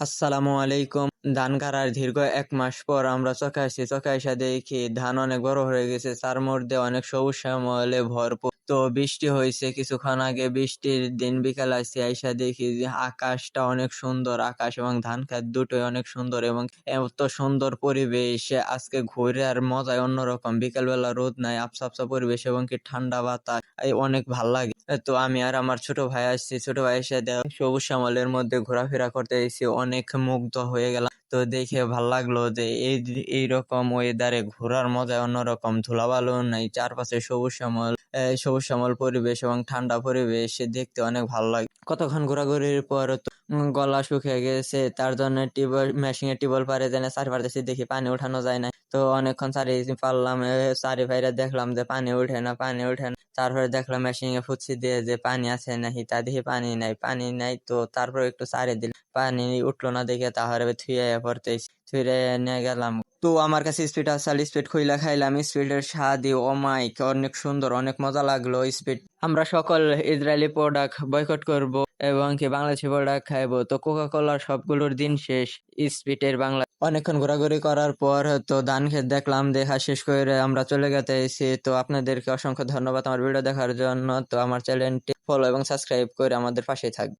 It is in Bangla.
আসসালামু আলাইকুম। ধান কাটার দীর্ঘ এক মাস পর আমরা চোখে আসছি। চোখে আসা দেখি ধান অনেক বড় হয়ে গেছে। তার মধ্যে অনেক সবুজ শ্যামলে ভরপুর। তো বৃষ্টি হয়েছে, কিছুক্ষণ আগে বৃষ্টির দিন বিকাল আসছে, আইসা দেখি যে আকাশটা অনেক সুন্দর, আকাশ এবং ধান ক্ষেত দুটোই অনেক সুন্দর এবং এত সুন্দর পরিবেশ। আজকে ঘুরে আর মজাই অন্যরকম, বিকালবেলা রোদ নাই আবসা আবসা পরিবেশ এবং কি ঠান্ডা বাতাস অনেক ভালো লাগে। তো আমি আর আমার ছোট ভাই আসছি, ছোট ভাই এসে দেখ, সবুজ শ্যামলের মধ্যে ঘোরাফেরা করতে এসেছি অনেক মুগ্ধ হয়ে গেলাম। তো দেখে ভালো লাগল যে এই, এইরকম ওয়েদারে ঘোরার মজা অন্যরকম ধুলাবালু নাই, চারপাশে সবুজ শ্যামল। সবুজ শ্যামল পরিবেশ এবং ঠান্ডা পরিবেশ দেখতে অনেক ভালো লাগে। কতক্ষণ ঘোরাঘুরির পর গলা শুকিয়ে গেছে, তার জন্য টিউবওয়েল মেশিনের টিউবওয়েল পারে যেন চারি পারতেছি দেখি পানি উঠানো যায় না তো অনেকক্ষণ চারি পারলাম চারি ভাইরা দেখলাম যে পানি উঠে না, পানি উঠে না। তারপরে দেখলাম মেশিনে ফুটছি দিয়ে যে পানি আছে নাকি তা দেখি পানি নাই পানি নাই তো তারপরে একটু সারে দিল পানি উঠল না দেখে তাহলে থুয়ে পড়তে থুয়ে নিয়ে গেলাম। তো আমার কাছে স্পিড আসাল স্পিড খুইলা খাইলাম। স্পিডের স্বাদই অমাইক অনেক সুন্দর, অনেক মজা লাগল স্পিড। আমরা সকল ইসরায়েলি প্রোডাক্ট বয়কট করব এবং কি বাংলাদেশি প্রোডাক্ট খাইবো। তো কোকা কোলার সবগুলোর দিন শেষ স্পিডের বাংলা অনেকক্ষণ ঘোরাঘুরি করার পর তো ধান ক্ষেত দেখলাম, দেখা শেষ করে আমরা চলে গেতে এসেছি তো আপনাদেরকে অসংখ্য ধন্যবাদ আমার ভিডিও দেখার জন্য। তো আমার চ্যানেলটি ফলো এবং সাবস্ক্রাইব করে আমাদের পাশেই থাকবে